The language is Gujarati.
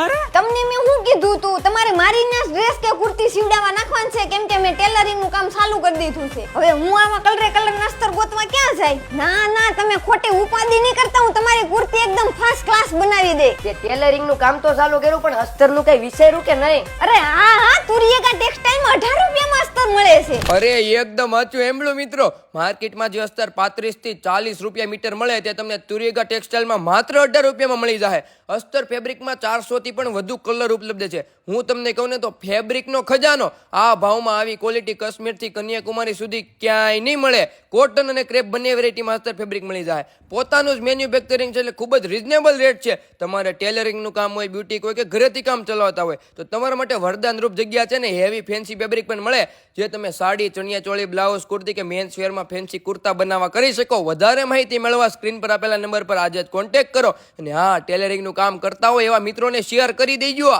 અરે? તમને મેં શું કીધું તું? તમારે મારીના ડ્રેસ કે કુર્તી સીવડાવવા નાખવાનું છે? કેમ કે મેં ટેલરિંગનું કામ ચાલુ કરી દીધું છે. હવે હું આમાં કલરે કલર અસ્તર ગોતવા ક્યાં જાય? ના ના તમે ખોટી ઉપાધિ નહીં કરતા. હું તમારી કુર્તી એકદમ ફર્સ્ટ ક્લાસ બનાવી દે. કે ટેલરિંગનું કામ તો ચાલુ કર્યું પણ અસ્તરનું કઈ વિચાર્યું કે નહીં? અરે હા હા. મળે છે. અરે એકદમ સાચું એમળું મિત્રો. માર્કેટમાં જે અસ્તર પાંત્રીસથી ચાલીસ રૂપિયા મીટર મળે તે તમને તુરિયગા ટેક્સટાઇલમાં માત્ર અઢાર રૂપિયામાં મળી જાય અસ્તર ફેબ્રિકમાં ચારસો થી પણ વધુ કલર ઉપલબ્ધ છે. હું તમને કહું ને તો ફેબ્રિકનો ખજાનો. આ ભાવમાં આવી ક્વોલિટી કાશ્મીરથી કન્યાકુમારી સુધી ક્યાંય નહીં મળે. કોટન અને ક્રેપ બંને વેરાયટીમાં અસ્તર ફેબ્રિક મળી જાય પોતાનું જ મેન્યુફેક્ચરિંગ છે એટલે ખૂબ જ રિઝનેબલ રેટ છે. તમારે ટેલરિંગનું કામ હોય બ્યુટી હોય કે ઘરેથી કામ ચલાવતા હોય, તો તમારા માટે વરદાન રૂપ જગ્યા છે ને. હેવી ફેન્સી ફેબ્રિક પણ મળે, જે તમે સાડી, ચણિયા ચોળી, બ્લાઉઝ, કુર્તી કે મેન્સ વેરમાં ફેન્સી કુર્તા બનાવવા કરી શકો, વધારે માહિતી મેળવવા સ્ક્રીન પર આપેલા નંબર પર આજે જ કોન્ટેક્ટ કરો અને હા ટેલરિંગનું કામ કરતા હોય એવા મિત્રોને શેર કરી દેજો.